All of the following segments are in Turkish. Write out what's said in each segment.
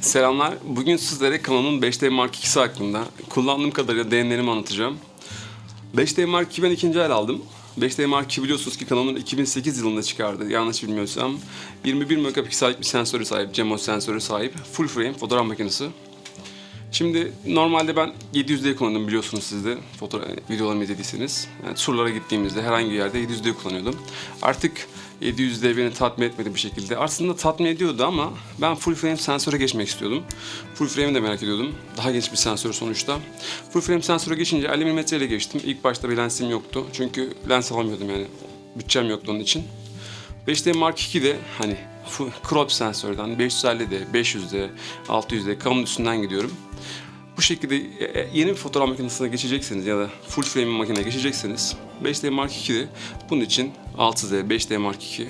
Selamlar. Bugün sizlere Canon'un 5D Mark II'si hakkında kullandığım kadarıyla deneyimlerimi anlatacağım. 5D Mark II ben ikinci el aldım. 5D Mark II biliyorsunuz ki Canon'un 2008 yılında çıkardı. Yanlış bilmiyorsam. 21 megapiksellik bir sensörü sahip, CMOS sensörü sahip. Full frame fotoğraf makinesi. Şimdi normalde ben 700D kullandım biliyorsunuz siz de fotoğraf videolarımı izlediyseniz. Yani turlara gittiğimizde herhangi bir yerde 700D kullanıyordum. Artık 700D beni tatmin etmedi bir şekilde. Aslında tatmin ediyordu ama ben full frame sensöre geçmek istiyordum. Full frame'i de merak ediyordum. Daha geniş bir sensör sonuçta. Full frame sensöre geçince 50 mm ile geçtim. İlk başta bir lensim yoktu. Çünkü lens alamıyordum yani. Bütçem yoktu onun için. 5D Mark II'de hani fu- crop sensörden 550'de, 500'de, 600'de Canon üstünden gidiyorum. Bu şekilde e, e, yeni bir fotoğraf makinesine geçecekseniz ya da full frame makineye geçecekseniz 5D Mark II'de bunun için 6D, 5D Mark II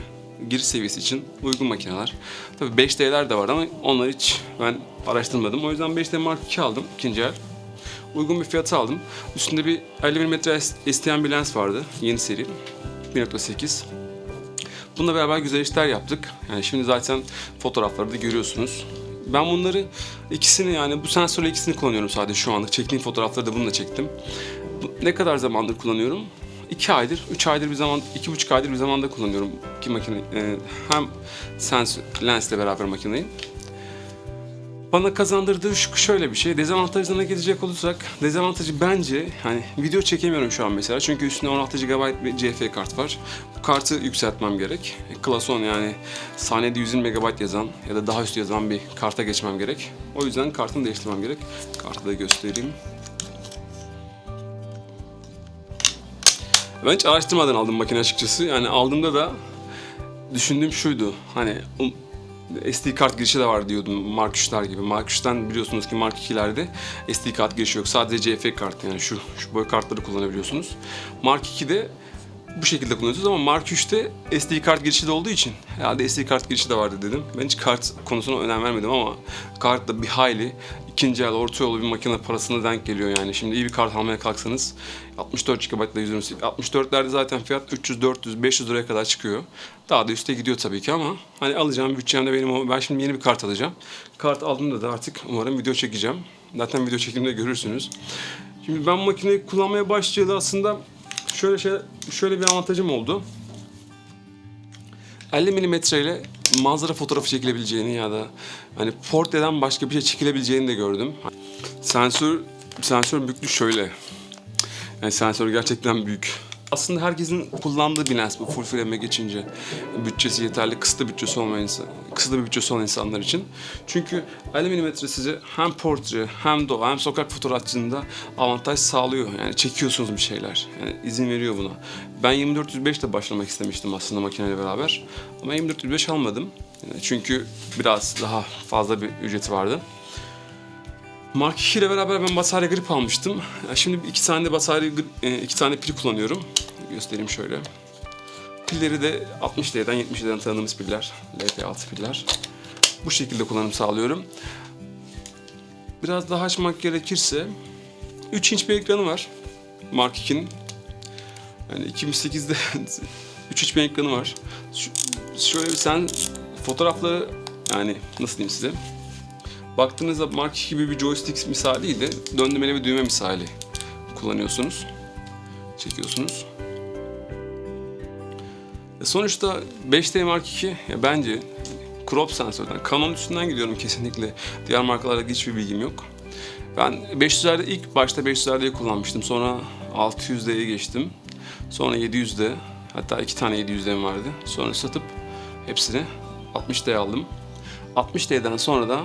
giriş seviyesi için uygun makineler. Tabii 5D'ler de var ama onları hiç ben araştırmadım. O yüzden 5D Mark II aldım ikinci el. Uygun bir fiyata aldım. Üstünde bir 50 mm isteyen bir lens vardı. Yeni seri. 1.8. Bununla beraber güzel işler yaptık. Yani şimdi zaten fotoğrafları da görüyorsunuz. Ben bunları ikisini yani bu sensörle ikisini kullanıyorum sadece şu anlık. Çektiğim fotoğrafları da bununla çektim. Ne kadar zamandır kullanıyorum? 2 aydır, 3 aydır bir zaman, iki buçuk aydır bir zamanda kullanıyorum iki makine. e, hem sensör, lensle beraber makineyi. Bana kazandırdığı şu şöyle bir şey. Dezavantajlarına gelecek olursak, dezavantajı bence hani video çekemiyorum şu an mesela. Çünkü üstünde 16 GB bir CF kart var. Kartı yükseltmem gerek. E, Class 10 yani saniyede 120 MB yazan ya da daha üstü yazan bir karta geçmem gerek. O yüzden kartını değiştirmem gerek. Kartı da göstereyim. Ben hiç araştırmadan aldım makine açıkçası. Yani aldığımda da düşündüğüm şuydu. Hani um, SD kart girişi de var diyordum Mark 3'ler gibi. Mark 3'ten biliyorsunuz ki Mark 2'lerde SD kart girişi yok. Sadece CF kart yani şu şu boy kartları kullanabiliyorsunuz. Mark 2'de bu şekilde kullanıyorsunuz ama Mark 3'te SD kart girişi de olduğu için herhalde SD kart girişi de vardı dedim. Ben hiç kart konusuna önem vermedim ama kart da bir hayli ikinci el orta yolu bir makine parasına denk geliyor yani. Şimdi iyi bir kart almaya kalksanız 64 GB ile 128 64'lerde zaten fiyat 300 400 500 liraya kadar çıkıyor. Daha da üste gidiyor tabii ki ama hani alacağım bütçem de benim o. Ben şimdi yeni bir kart alacağım. Kart aldığımda da artık umarım video çekeceğim. Zaten video çekimde görürsünüz. Şimdi ben makineyi kullanmaya başlayalı aslında şöyle şey şöyle bir avantajım oldu. 50 mm ile manzara fotoğrafı çekilebileceğini ya da hani portreden başka bir şey çekilebileceğini de gördüm. Sensör sensör büyüklüğü şöyle. Yani sensör gerçekten büyük. Aslında herkesin kullandığı bir lens bu full frame'e geçince. Bütçesi yeterli, kısıtlı bütçesi olmayan insan, kısıtlı bir bütçesi olan insanlar için. Çünkü 50 mm size hem portre, hem doğa, hem sokak fotoğrafçılığında avantaj sağlıyor. Yani çekiyorsunuz bir şeyler. Yani izin veriyor buna. Ben 2405 ile başlamak istemiştim aslında makineyle beraber. Ama 2405 almadım. Çünkü biraz daha fazla bir ücreti vardı. Mark 2 ile beraber ben batarya grip almıştım. Ya Şimdi iki tane de batarya e, iki tane pil kullanıyorum. Göstereyim şöyle. Pilleri de 60D'den 70D'den tanıdığımız piller. LP6 piller. Bu şekilde kullanım sağlıyorum. Biraz daha açmak gerekirse 3 inç bir ekranı var. Mark 2'nin. Yani 2008'de 3 inç bir ekranı var. Şöyle bir sen fotoğrafları yani nasıl diyeyim size? Baktığınızda Mark II gibi bir joystick misali değil de döndürmeli bir düğme misali kullanıyorsunuz. Çekiyorsunuz. E Sonuçta 5D Mark II bence crop sensörden, Canon üstünden gidiyorum kesinlikle. Diğer markalarda hiçbir bilgim yok. Ben 500'lerde ilk başta 500'lerde kullanmıştım. Sonra 600'lere geçtim. Sonra 700'de hatta iki tane 700'dem vardı. Sonra satıp hepsini 60'da aldım. 60D'den sonra da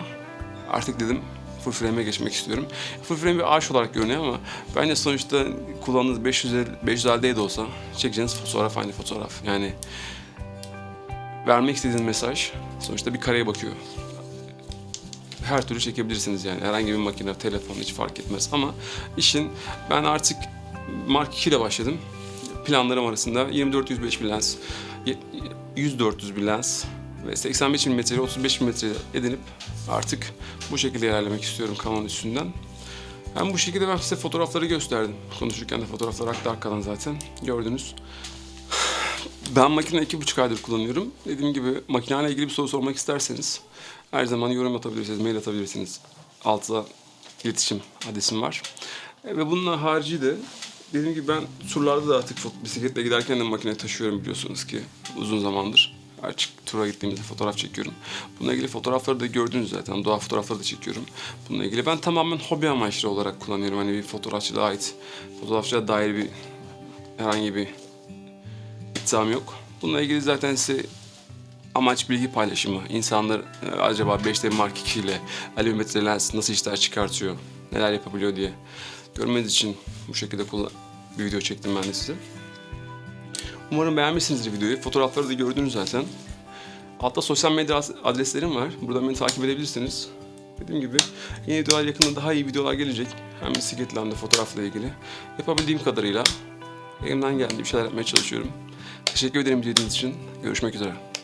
artık dedim full frame'e geçmek istiyorum. Full frame bir ağaç olarak görünüyor ama bence sonuçta kullandığınız 500 550D de olsa çekeceğiniz fotoğraf aynı fotoğraf. Yani vermek istediğiniz mesaj sonuçta bir kareye bakıyor. Her türlü çekebilirsiniz yani. Herhangi bir makine, telefon hiç fark etmez. Ama işin ben artık Mark 2 ile başladım. Planlarım arasında 24-105 bir lens, 100-400 bir lens ve 85 mm ile 35 mm edinip artık bu şekilde ilerlemek istiyorum Canon üstünden. Ben bu şekilde ben size fotoğrafları gösterdim. Konuşurken de fotoğraflar aktı arkadan zaten gördünüz. Ben makine iki buçuk aydır kullanıyorum. Dediğim gibi makineyle ilgili bir soru sormak isterseniz Her zaman yorum atabilirsiniz, mail atabilirsiniz. Altta iletişim adresim var. E, ve bununla harici de dediğim gibi ben turlarda da artık bisikletle giderken de makine taşıyorum biliyorsunuz ki uzun zamandır. Artık tura gittiğimizde fotoğraf çekiyorum. Bununla ilgili fotoğrafları da gördünüz zaten. Doğa fotoğrafları da çekiyorum. Bununla ilgili ben tamamen hobi amaçlı olarak kullanıyorum. Hani bir fotoğrafçılığa ait, fotoğrafçılığa dair bir herhangi bir iddiam yok. Bununla ilgili zaten size amaç bilgi paylaşımı. İnsanlar e, acaba 5D Mark II ile 50 metre lens nasıl işler çıkartıyor, neler yapabiliyor diye görmeniz için bu şekilde bir video çektim ben de size. Umarım beğenmişsinizdir videoyu. Fotoğrafları da gördünüz zaten. Altta sosyal medya adreslerim var. Buradan beni takip edebilirsiniz. Dediğim gibi yeni videolar yakında daha iyi videolar gelecek. Hem bisikletle fotoğrafla ilgili. Yapabildiğim kadarıyla elimden geldiği bir şeyler yapmaya çalışıyorum. Teşekkür ederim izlediğiniz için. Görüşmek üzere.